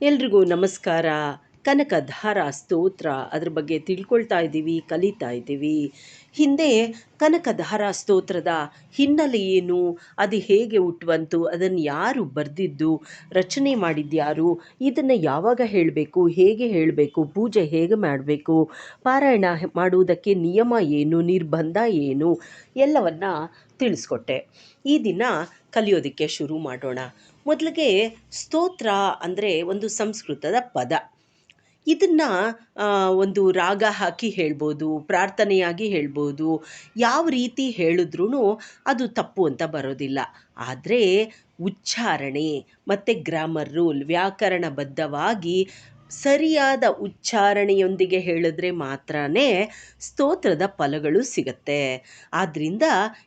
ಎಲ್ರಿಗೂ ನಮಸ್ಕಾರ. ಕನಕಧಾರ ಸ್ತೋತ್ರ ಅದ್ರ ಬಗ್ಗೆ ತಿಳ್ಕೊಳ್ತಾ ಇದ್ದೀವಿ, ಕಲಿತಾ ಇದ್ದೀವಿ. ಹಿಂದೆ ಕನಕಧಾರ ಸ್ತೋತ್ರದ ಹಿನ್ನೆಲೆ ಏನು, ಅದು ಹೇಗೆ ಹುಟ್ಟುವಂತು ಅದನ್ನು ಯಾರು ಬರೆದಿದ್ದು, ರಚನೆ ಮಾಡಿದ್ಯಾರು ಇದನ್ನು ಯಾವಾಗ ಹೇಳಬೇಕು, ಹೇಗೆ ಹೇಳಬೇಕು, ಪೂಜೆ ಹೇಗೆ ಮಾಡಬೇಕು, ಪಾರಾಯಣ ಮಾಡುವುದಕ್ಕೆ ನಿಯಮ ಏನು, ನಿರ್ಬಂಧ ಏನು, ಎಲ್ಲವನ್ನು ತಿಳಿಸ್ಕೊಟ್ಟೆ. ಈ ದಿನ ಕಲಿಯೋದಕ್ಕೆ ಶುರು ಮಾಡೋಣ. ಮೊದಲಿಗೆ ಸ್ತೋತ್ರ ಅಂದರೆ ಒಂದು ಸಂಸ್ಕೃತದ ಪದ. ಇದನ್ನು ಒಂದು ರಾಗ ಹಾಕಿ ಹೇಳ್ಬೋದು, ಪ್ರಾರ್ಥನೆಯಾಗಿ ಹೇಳ್ಬೋದು, ಯಾವ ರೀತಿ ಹೇಳಿದ್ರೂ ಅದು ತಪ್ಪು ಅಂತ ಬರೋದಿಲ್ಲ. ಆದರೆ ಉಚ್ಚಾರಣೆ ಮತ್ತು ಗ್ರಾಮರ್ ರೂಲ್ ವ್ಯಾಕರಣಬದ್ಧವಾಗಿ ಸರಿಯಾದ ಉಚ್ಚಾರಣೆಯೊಂದಿಗೆ ಹೇಳಿದ್ರೆ ಮಾತ್ರ ಸ್ತೋತ್ರದ ಫಲಗಳು ಸಿಗತ್ತೆ. ಆದ್ದರಿಂದ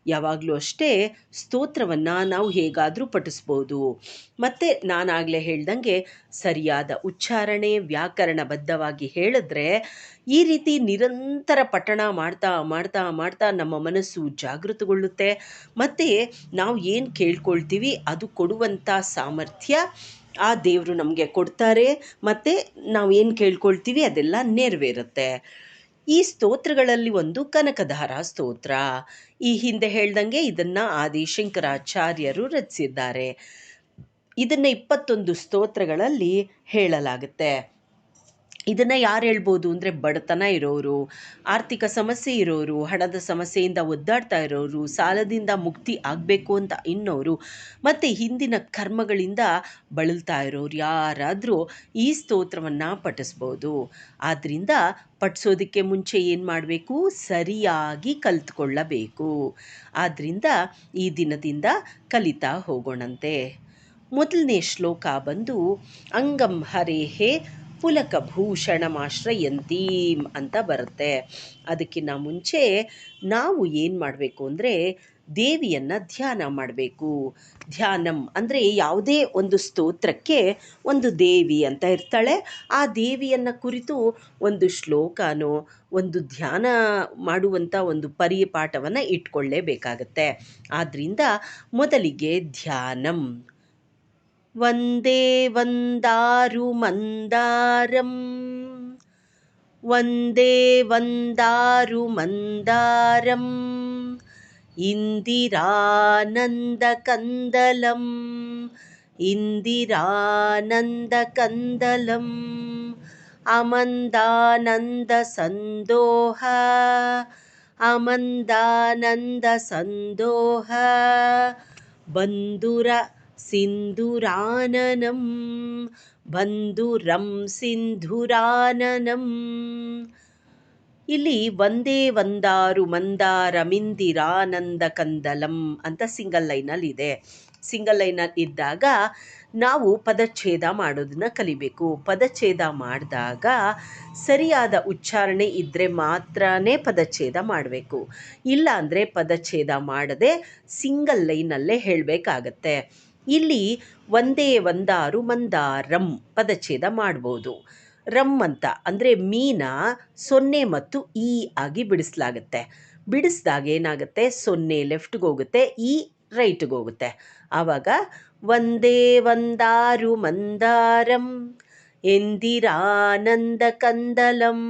ಯಾವಾಗಲೂ ಅಷ್ಟೇ ಸ್ತೋತ್ರವನ್ನು ನಾವು ಹೇಗಾದರೂ ಪಠಿಸ್ಬೋದು. ಮತ್ತು ನಾನಾಗಲೇ ಹೇಳ್ದಂಗೆ ಸರಿಯಾದ ಉಚ್ಚಾರಣೆ ವ್ಯಾಕರಣಬದ್ಧವಾಗಿ ಹೇಳಿದ್ರೆ ಈ ರೀತಿ ನಿರಂತರ ಪಠಣ ಮಾಡ್ತಾ ಮಾಡ್ತಾ ಮಾಡ್ತಾ ನಮ್ಮ ಮನಸ್ಸು ಜಾಗೃತಗೊಳ್ಳುತ್ತೆ. ಮತ್ತು ನಾವು ಏನು ಕೇಳ್ಕೊಳ್ತೀವಿ ಅದು ಕೊಡುವಂಥ ಸಾಮರ್ಥ್ಯ ಆ ದೇವರು ನಮಗೆ ಕೊಡ್ತಾರೆ, ಮತ್ತು ನಾವು ಏನು ಕೇಳ್ಕೊಳ್ತೀವಿ ಅದೆಲ್ಲ ನೆರವೇರುತ್ತೆ. ಈ ಸ್ತೋತ್ರಗಳಲ್ಲಿ ಒಂದು ಕನಕಧಾರ ಸ್ತೋತ್ರ. ಈ ಹಿಂದೆ ಹೇಳ್ದಂಗೆ ಇದನ್ನು ಆದಿಶಂಕರಾಚಾರ್ಯರು ರಚಿಸಿದ್ದಾರೆ. ಇದನ್ನು ಇಪ್ಪತ್ತೊಂದು ಸ್ತೋತ್ರಗಳಲ್ಲಿ ಹೇಳಲಾಗುತ್ತೆ. ಇದನ್ನು ಯಾರು ಹೇಳ್ಬೋದು ಅಂದರೆ ಬಡತನ ಇರೋರು, ಆರ್ಥಿಕ ಸಮಸ್ಯೆ ಇರೋರು, ಹಣದ ಸಮಸ್ಯೆಯಿಂದ ಒದ್ದಾಡ್ತಾ ಇರೋರು, ಸಾಲದಿಂದ ಮುಕ್ತಿ ಆಗಬೇಕು ಅಂತ ಇನ್ನೋರು, ಮತ್ತು ಹಿಂದಿನ ಕರ್ಮಗಳಿಂದ ಬಳಲ್ತಾ ಇರೋರು ಯಾರಾದರೂ ಈ ಸ್ತೋತ್ರವನ್ನು ಪಠಿಸ್ಬೋದು. ಆದ್ದರಿಂದ ಪಠಿಸೋದಕ್ಕೆ ಮುಂಚೆ ಏನು ಮಾಡಬೇಕು? ಸರಿಯಾಗಿ ಕಲ್ತ್ಕೊಳ್ಳಬೇಕು. ಆದ್ದರಿಂದ ಈ ದಿನದಿಂದ ಕಲಿತಾ ಹೋಗೋಣಂತೆ. ಮೊದಲನೇ ಶ್ಲೋಕ ಬಂದು, ಅಂಗಂ ಹರೇಹೇ ಪುಲಕಭೂಷಣಮಾಶ್ರಯಂತೀಂ ಅಂತ ಬರುತ್ತೆ. ಅದಕ್ಕಿಂತ ಮುಂಚೆ ನಾವು ಏನು ಮಾಡಬೇಕು ಅಂದರೆ ದೇವಿಯನ್ನು ಧ್ಯಾನ ಮಾಡಬೇಕು. ಧ್ಯಾನಂ ಅಂದರೆ ಯಾವುದೇ ಒಂದು ಸ್ತೋತ್ರಕ್ಕೆ ಒಂದು ದೇವಿ ಅಂತ ಇರ್ತಾಳೆ. ಆ ದೇವಿಯನ್ನು ಕುರಿತು ಒಂದು ಶ್ಲೋಕನೋ, ಒಂದು ಧ್ಯಾನ ಮಾಡುವಂಥ ಒಂದು ಪರಿಪಾಠವನ್ನು ಇಟ್ಕೊಳ್ಳೇಬೇಕಾಗತ್ತೆ. ಆದ್ದರಿಂದ ಮೊದಲಿಗೆ ಧ್ಯಾನಂ. वन्दे वन्दारुमन्दारम्। वन्दे वन्दारुमन्दारम्। इन्दिरानन्दकन्दलम्। इन्दिरानन्दकन्दलम्। अमन्दानन्दसन्दोह। अमन्दानन्दसन्दोह। बन्धुर ಅಮಂದಾನಂದಸಂದೋಹ ಬಂಧುರ ಸಿಂಧುರಾನನಂ. ಇಲ್ಲಿ ಒಂದೇ ಒಂದಾರು ಮಂದಾರ ಮಿಂದಿರಾನಂದ ಕಂದಲಂ ಅಂತ ಸಿಂಗಲ್ ಲೈನಲ್ಲಿ ಇದೆ. ಸಿಂಗಲ್ ಲೈನಲ್ಲಿ ಇದ್ದಾಗ ನಾವು ಪದಚ್ಛೇದ ಮಾಡೋದನ್ನ ಕಲಿಬೇಕು. ಪದಚ್ಛೇದ ಮಾಡಿದಾಗ ಸರಿಯಾದ ಉಚ್ಚಾರಣೆ ಇದ್ದರೆ ಮಾತ್ರನೇ ಪದಚ್ಛೇದ ಮಾಡಬೇಕು. ಇಲ್ಲ ಅಂದರೆ ಪದಚ್ಛೇದ ಮಾಡದೆ ಸಿಂಗಲ್ ಲೈನಲ್ಲೇ ಹೇಳಬೇಕಾಗತ್ತೆ. ಇಲ್ಲಿ ಒಂದೇ ಒಂದಾರು ಮಂದಾರಂ ಪದಚ್ಛೇದ ಮಾಡ್ಬೋದು. ರಂ ಅಂತ ಅಂದರೆ ಮೀನ ಸೊನ್ನೆ ಮತ್ತು ಈ ಆಗಿ ಬಿಡಿಸಲಾಗುತ್ತೆ. ಬಿಡಿಸಿದಾಗ ಏನಾಗುತ್ತೆ? ಸೊನ್ನೆ ಲೆಫ್ಟ್ಗೆ ಹೋಗುತ್ತೆ, ಈ ರೈಟ್ಗೆ ಹೋಗುತ್ತೆ. ಆವಾಗ ಒಂದೇ ಒಂದಾರು ಮಂದಾರಂ ಎಂದಿರಾನಂದ ಕಂದಲಂ,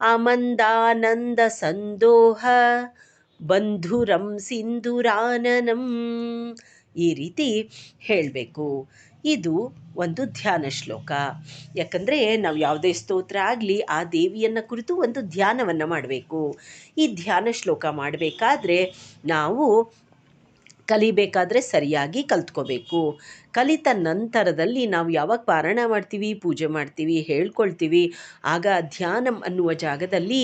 ಅಮಂದಾನಂದ ಸಂದೋಹ, ಬಂಧುರಂ ಸಿಂಧುರಾನನಂ ಈ ರೀತಿ ಹೇಳಬೇಕು. ಇದು ಒಂದು ಧ್ಯಾನ ಶ್ಲೋಕ. ಯಾಕಂದರೆ ನಾವು ಯಾವುದೇ ಸ್ತೋತ್ರ ಆಗಲಿ ಆ ದೇವಿಯನ್ನು ಕುರಿತು ಒಂದು ಧ್ಯಾನವನ್ನು ಮಾಡಬೇಕು. ಈ ಧ್ಯಾನ ಶ್ಲೋಕ ಮಾಡಬೇಕಾದ್ರೆ ನಾವು ಕಲಿಬೇಕಾದ್ರೆ ಸರಿಯಾಗಿ ಕಲ್ತ್ಕೋಬೇಕು. ಕಲಿತ ನಂತರದಲ್ಲಿ ನಾವು ಯಾವಾಗ ಪಾರಾಯಣ ಮಾಡ್ತೀವಿ, ಪೂಜೆ ಮಾಡ್ತೀವಿ, ಹೇಳ್ಕೊಳ್ತೀವಿ, ಆಗ ಧ್ಯಾನಂ ಅನ್ನುವ ಜಾಗದಲ್ಲಿ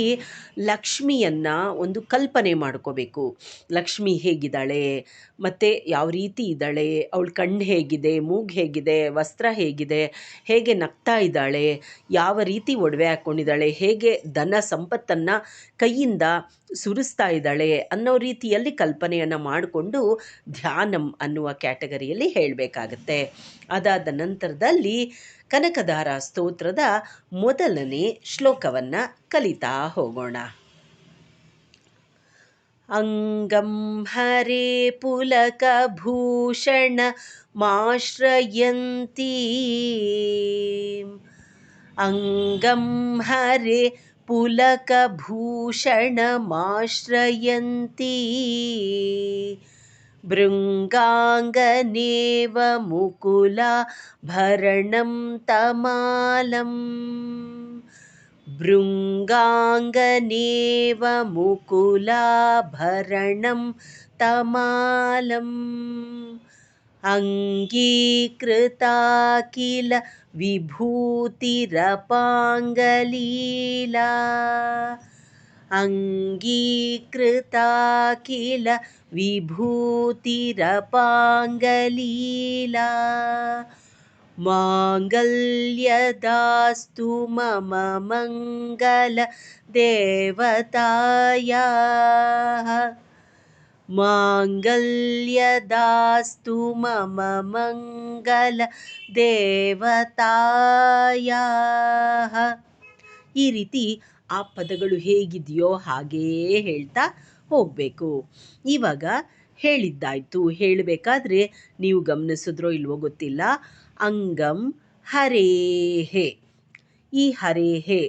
ಲಕ್ಷ್ಮಿಯನ್ನು ಒಂದು ಕಲ್ಪನೆ ಮಾಡ್ಕೋಬೇಕು. ಲಕ್ಷ್ಮಿ ಹೇಗಿದ್ದಾಳೆ? ಮತ್ತು ಯಾವ ರೀತಿ ಇದ್ದಾಳೆ? ಅವಳ ಕಣ್ಣು ಹೇಗಿದೆ? ಮೂಗು ಹೇಗಿದೆ? ವಸ್ತ್ರ ಹೇಗಿದೆ? ಹೇಗೆ ನಗ್ತಾ ಇದ್ದಾಳೆ? ಯಾವ ರೀತಿ ಒಡವೆ ಹಾಕ್ಕೊಂಡಿದ್ದಾಳೆ ಹೇಗೆ ಧನ ಸಂಪತ್ತನ್ನು ಕೈಯಿಂದ ಸುರಿಸ್ತಾ ಇದ್ದಾಳೆ? ಅನ್ನೋ ರೀತಿಯಲ್ಲಿ ಕಲ್ಪನೆಯನ್ನು ಮಾಡಿಕೊಂಡು ಧ್ಯಾನಂ ಅನ್ನುವ ಕ್ಯಾಟಗರಿಯಲ್ಲಿ ಹೇಳಬೇಕಾಗತ್ತೆ. ಅದಾದ ನಂತರದಲ್ಲಿ ಕನಕಧಾರ ಸ್ತೋತ್ರದ ಮೊದಲನೇ ಶ್ಲೋಕವನ್ನು ಕಲಿತಾ ಹೋಗೋಣ ಅಂಗಂ ಹರೇ ಪುಲಕಭೂಷಣ ಮಾಶ್ರಯಂತಿ अङ्गं हरे पुलकभूषणमाश्रयन्ती भृङ्गाङ्गनेव मुकुलाभरणं तमालम्। भृङ्गाङ्गनेव मुकुलाभरणं तमालम्। अङ्गीकृता किल विभूतिरपाङ्गलीला अङ्गीकृता किल विभूतिरपाङ्गलीला माङ्गल्यदास्तु मम मङ्गलदेवतायाः माङ्गल्यदास्तु मम ಮಂಗಲದೇವತಾಯಾಹ ಈ ರೀತಿ ಆ ಪದಗಳು ಹೇಗಿದೆಯೋ ಹಾಗೇ ಹೇಳ್ತಾ ಹೋಗಬೇಕು. ಇವಾಗ ಹೇಳಿದ್ದಾಯ್ತು. ಹೇಳಬೇಕಾದ್ರೆ ನೀವು ಗಮನಿಸಿದ್ರೋ ಇಲ್ವೋ ಗೊತ್ತಿಲ್ಲ. ಅಂಗಂ ಹರೇಹೆ. ಈ ಹರೇಹೆ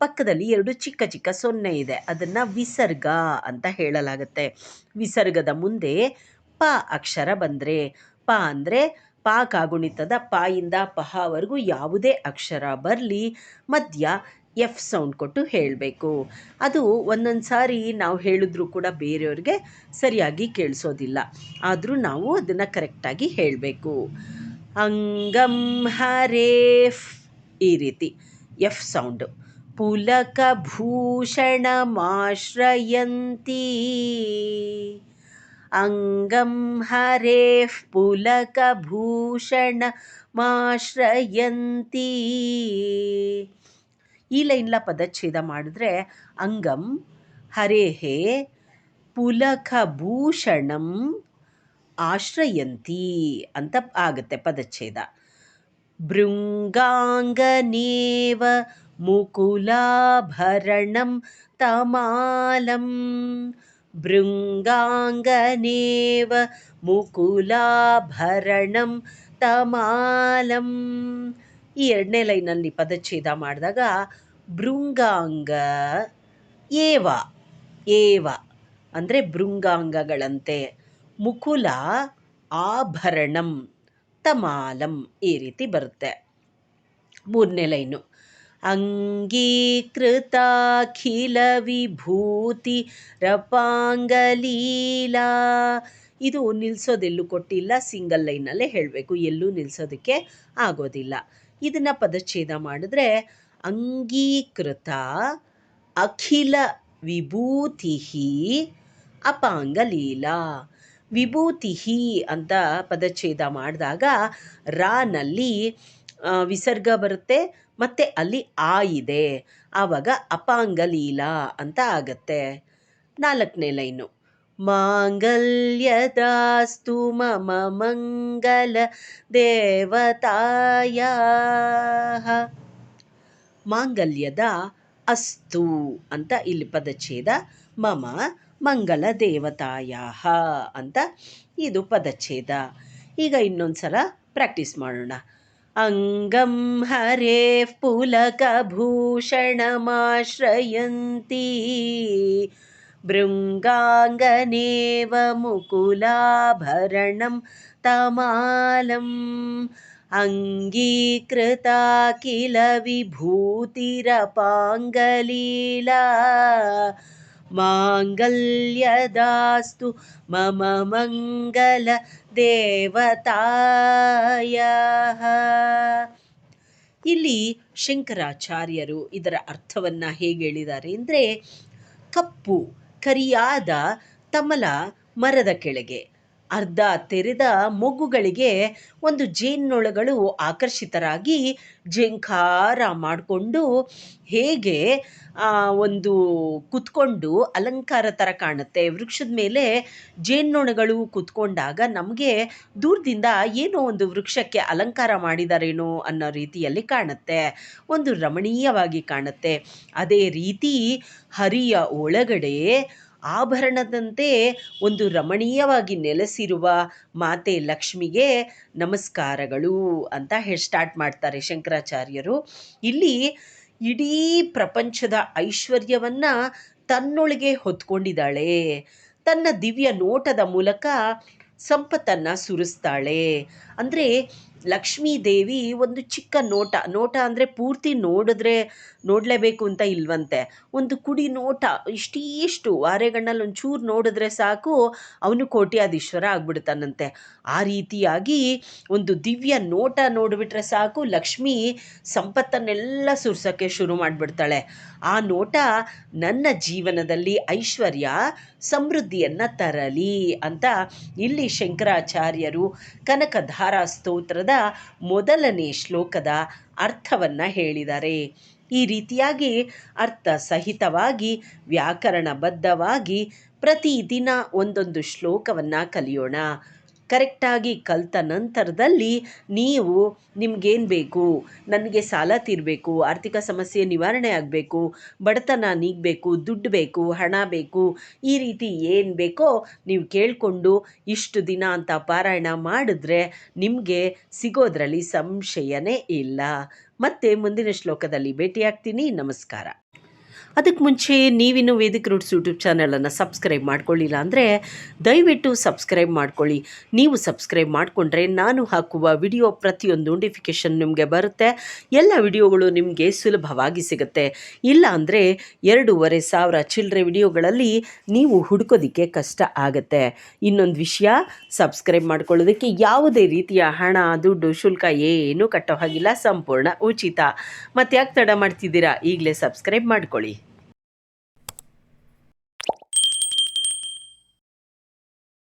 ಪಕ್ಕದಲ್ಲಿ ಎರಡು ಚಿಕ್ಕ ಚಿಕ್ಕ ಸೊನ್ನೆ ಇದೆ. ಅದನ್ನು ವಿಸರ್ಗ ಅಂತ ಹೇಳಲಾಗುತ್ತೆ. ವಿಸರ್ಗದ ಮುಂದೆ ಪ ಅಕ್ಷರ ಬಂದರೆ, ಪ ಅಂದರೆ ಪ ಕಾಗುಣಿತದ ಪಾಯಿಂದ ಪಹವರೆಗೂ ಯಾವುದೇ ಅಕ್ಷರ ಬರಲಿ. ಮಧ್ಯ ಎಫ್ ಸೌಂಡ್ ಕೊಟ್ಟು ಹೇಳಬೇಕು. ಅದು ಒಂದೊಂದು ಸಾರಿ ನಾವು ಹೇಳಿದ್ರೂ ಕೂಡ ಬೇರೆಯವ್ರಿಗೆ ಸರಿಯಾಗಿ ಕೇಳಿಸೋದಿಲ್ಲ. ಆದರೂ ನಾವು ಅದನ್ನು ಕರೆಕ್ಟಾಗಿ ಹೇಳಬೇಕು. ಅಂಗಂ ಹರೇಫ್ ಈ ರೀತಿ. F sound. ಪುಲಕ ಭೂಷಣ ಮಾಶ್ರಯಂತಿ ಅಂಗಂ ಹರೇಫ್ ಪುಲಕ ಭೂಷಣ ಮಾಶ್ರಯಂತಿ ಈ ಲೈನ್ಲ ಪದಚ್ಛೇದ ಮಾಡಿದ್ರೆ ಅಂಗಂ, ಹರೇಹೇ, ಪುಲಕಭೂಷಣಂ ಆಶ್ರಯಂತಿ ಅಂತ ಆಗುತ್ತೆ ಪದಚ್ಛೇದ. ಭೃಂಗಾಂಗನೇವ ಮುಕುಲಾಭರಣಂ ತಮಾಲಂ, ಭೃಂಗಾಂಗನೇವ ಮುಕುಲಾಭರಣಂ ತಮಾಲಂ. ಈ ಎರಡನೇ ಲೈನಲ್ಲಿ ಪದಚ್ಛೇದ ಮಾಡಿದಾಗ ಭೃಂಗಾಂಗ ಏವ ಏವ ಅಂದರೆ ಭೃಂಗಾಂಗಗಳಂತೆ. ಮುಕುಲ ಆಭರಣಂ, ತಮಾಲಂ ಈ ರೀತಿ ಬರುತ್ತೆ. ಮೂರನೇ ಲೈನು. ಅಂಗೀಕೃತಾಖಿಲ ವಿಭೂತಿ ರಪಾಂಗಲೀಲಾ ಇದು ನಿಲ್ಸೋದೆಲ್ಲೂ ಕೊಟ್ಟಿಲ್ಲ, ಸಿಂಗಲ್ ಲೈನಲ್ಲೇ ಹೇಳಬೇಕು. ಎಲ್ಲೂ ನಿಲ್ಸೋದಕ್ಕೆ ಆಗೋದಿಲ್ಲ. ಇದನ್ನು ಪದಚ್ಛೇದ ಮಾಡಿದ್ರೆ ಅಂಗೀಕೃತ ಅಖಿಲ ವಿಭೂತಿ ಅಪಾಂಗಲೀಲಾ. ವಿಭೂತಿ ಅಂತ ಪದಚ್ಛೇದ ಮಾಡಿದಾಗ ರಾನಲ್ಲಿ ವಿಸರ್ಗ ಬರುತ್ತೆ, ಮತ್ತು ಅಲ್ಲಿ ಆ ಇದೆ. ಆವಾಗ ಅಪಾಂಗಲೀಲಾ ಅಂತ ಆಗತ್ತೆ. ನಾಲ್ಕನೇ ಲೈನು. ಮಾಂಗಲ್ಯದಾಸ್ತು ಮಮ ಮಂಗಲ ದೇವತಾಯ ಮಾಂಗಲ್ಯದ ಅಸ್ತು ಅಂತ ಇಲ್ಲಿ ಪದಚ್ಛೇದ ಮಮ ಮಂಗಲ ದೇವತಾಯ ಅಂತ ಇದು ಪದಚ್ಛೇದ ಈಗ ಇನ್ನೊಂದು ಸಲ ಪ್ರಾಕ್ಟೀಸ್ ಮಾಡೋಣ अङ्गं हरेः पुलकभूषणमाश्रयन्ती भृङ्गाङ्गनेव मुकुलाभरणं तमालम् अङ्गीकृता किल विभूतिरपाङ्गलीला माङ्गल्यदास्तु मम ಮಂಗಲದೇವತಾಯ ಇಲ್ಲಿ ಶಂಕರಾಚಾರ್ಯರು ಇದರ ಅರ್ಥವನ್ನು ಹೇಗೆ ಹೇಳಿದ್ದಾರೆ ಅಂದರೆ ಕಪ್ಪು ಕರಿಯಾದ ತಮಲ ಮರದ ಕೆಳಗೆ. ಅರ್ಧ ತೆರೆದ ಮೊಗ್ಗುಗಳಿಗೆ ಒಂದು ಜೇನ್ನೊಳಗಳು ಆಕರ್ಷಿತರಾಗಿ ಝೇಂಕಾರ ಮಾಡಿಕೊಂಡು ಹೇಗೆ ಒಂದು ಕುತ್ಕೊಂಡು ಅಲಂಕಾರ ಥರ ಕಾಣುತ್ತೆ. ವೃಕ್ಷದ ಮೇಲೆ ಜೇನ್ನೊಣಗಳು ಕುತ್ಕೊಂಡಾಗ ನಮಗೆ ದೂರದಿಂದ ಏನೋ ಒಂದು ವೃಕ್ಷಕ್ಕೆ ಅಲಂಕಾರ ಮಾಡಿದಾರೇನೋ ಅನ್ನೋ ರೀತಿಯಲ್ಲಿ ಕಾಣುತ್ತೆ. ಒಂದು ರಮಣೀಯವಾಗಿ ಕಾಣುತ್ತೆ. ಅದೇ ರೀತಿ ಹರಿಯ ಒಳಗಡೆ ಆಭರಣದಂತೆ ಒಂದು ರಮಣೀಯವಾಗಿ ನೆಲೆಸಿರುವ ಮಾತೆ ಲಕ್ಷ್ಮಿಗೆ ನಮಸ್ಕಾರಗಳು ಅಂತ ಹೇಳಿ ಸ್ಟಾರ್ಟ್ ಮಾಡ್ತಾರೆ ಶಂಕರಾಚಾರ್ಯರು. ಇಲ್ಲಿ ಇಡೀ ಪ್ರಪಂಚದ ಐಶ್ವರ್ಯವನ್ನು ತನ್ನೊಳಗೆ ಹೊತ್ಕೊಂಡಿದ್ದಾಳೆ. ತನ್ನ ದಿವ್ಯ ನೋಟದ ಮೂಲಕ ಸಂಪತ್ತನ್ನು ಸುರಿಸ್ತಾಳೆ. ಅಂದರೆ ಲಕ್ಷ್ಮೀ ದೇವಿ ಒಂದು ಚಿಕ್ಕ ನೋಟ. ನೋಟ ಅಂದರೆ ಪೂರ್ತಿ ನೋಡಿದ್ರೆ ನೋಡಲೇಬೇಕು ಅಂತ ಇಲ್ವಂತೆ. ಒಂದು ಕುಡಿ ನೋಟ, ಇಷ್ಟಿಷ್ಟು ಆರೆಗಣ್ಣಲ್ಲಿ ಒಂಚೂರು ನೋಡಿದ್ರೆ ಸಾಕು, ಅವನು ಕೋಟ್ಯಾಧೀಶ್ವರ ಆಗ್ಬಿಡ್ತಾನಂತೆ. ಆ ರೀತಿಯಾಗಿ ಒಂದು ದಿವ್ಯ ನೋಟ ನೋಡಿಬಿಟ್ರೆ ಸಾಕು, ಲಕ್ಷ್ಮಿ ಸಂಪತ್ತನ್ನೆಲ್ಲ ಸುರ್ಸೋಕ್ಕೆ ಶುರು ಮಾಡಿಬಿಡ್ತಾಳೆ. ಆ ನೋಟ ನನ್ನ ಜೀವನದಲ್ಲಿ ಐಶ್ವರ್ಯ ಸಮೃದ್ಧಿಯನ್ನು ತರಲಿ ಅಂತ ಇಲ್ಲಿ ಶಂಕರಾಚಾರ್ಯರು ಕನಕಧಾರಾ ಸ್ತೋತ್ರದ ಮೊದಲನೇ ಶ್ಲೋಕದ ಅರ್ಥವನ್ನು ಹೇಳಿದ್ದಾರೆ ಈ ರೀತಿಯಾಗಿ ಅರ್ಥ ಸಹಿತವಾಗಿ ವ್ಯಾಕರಣಬದ್ಧವಾಗಿ ಪ್ರತಿದಿನ ಒಂದೊಂದು ಶ್ಲೋಕವನ್ನು ಕಲಿಯೋಣ. ಕರೆಕ್ಟಾಗಿ ಕಲಿತ ನಂತರದಲ್ಲಿ ನೀವು ನಿಮ್ಗೇನು ಬೇಕು? ನನಗೆ ಸಾಲ ತೀರಬೇಕು, ಆರ್ಥಿಕ ಸಮಸ್ಯೆ ನಿವಾರಣೆ ಆಗಬೇಕು, ಬಡತನ ನೀಗಬೇಕು, ದುಡ್ಡು ಬೇಕು, ಹಣ ಬೇಕು, ಈ ರೀತಿ ಏನು ಬೇಕೋ ನೀವು ಕೇಳಿಕೊಂಡು ಇಷ್ಟು ದಿನ ಅಂತ ಪಾರಾಯಣ ಮಾಡಿದ್ರೆ ನಿಮಗೆ ಸಿಗೋದ್ರಲ್ಲಿ ಸಂಶಯನೇ ಇಲ್ಲ. ಮತ್ತೆ ಮುಂದಿನ ಶ್ಲೋಕದಲ್ಲಿ ಭೇಟಿಯಾಗ್ತೀನಿ. ನಮಸ್ಕಾರ. ಅದಕ್ಕೆ ಮುಂಚೆ ನೀವಿನ್ನು ವೇದಿಕ ರೂಟ್ಸ್ ಯೂಟ್ಯೂಬ್ ಚಾನಲನ್ನು ಸಬ್ಸ್ಕ್ರೈಬ್ ಮಾಡ್ಕೊಳ್ಳಿಲ್ಲ ಅಂದರೆ ದಯವಿಟ್ಟು ಸಬ್ಸ್ಕ್ರೈಬ್ ಮಾಡ್ಕೊಳ್ಳಿ. ನೀವು ಸಬ್ಸ್ಕ್ರೈಬ್ ಮಾಡಿಕೊಂಡ್ರೆ ನಾನು ಹಾಕುವ ವಿಡಿಯೋ ಪ್ರತಿಯೊಂದು ನೋಟಿಫಿಕೇಷನ್ ನಿಮಗೆ ಬರುತ್ತೆ. ಎಲ್ಲ ವಿಡಿಯೋಗಳು ನಿಮಗೆ ಸುಲಭವಾಗಿ ಸಿಗುತ್ತೆ. ಇಲ್ಲ ಅಂದರೆ ಎರಡೂವರೆ ಸಾವಿರ ಚಿಲ್ಲರೆ ವಿಡಿಯೋಗಳಲ್ಲಿ ನೀವು ಹುಡುಕೋದಕ್ಕೆ ಕಷ್ಟ ಆಗುತ್ತೆ. ಇನ್ನೊಂದು ವಿಷಯ, ಸಬ್ಸ್ಕ್ರೈಬ್ ಮಾಡ್ಕೊಳ್ಳೋದಕ್ಕೆ ಯಾವುದೇ ರೀತಿಯ ಹಣ, ದುಡ್ಡು, ಶುಲ್ಕ ಏನೂ ಕಟ್ಟೋ ಹಾಗಿಲ್ಲ. ಸಂಪೂರ್ಣ ಉಚಿತ. ಮತ್ತೆ ಯಾಕೆ ತಡ ಮಾಡ್ತಿದ್ದೀರಾ? ಈಗಲೇ ಸಬ್ಸ್ಕ್ರೈಬ್ ಮಾಡ್ಕೊಳ್ಳಿ.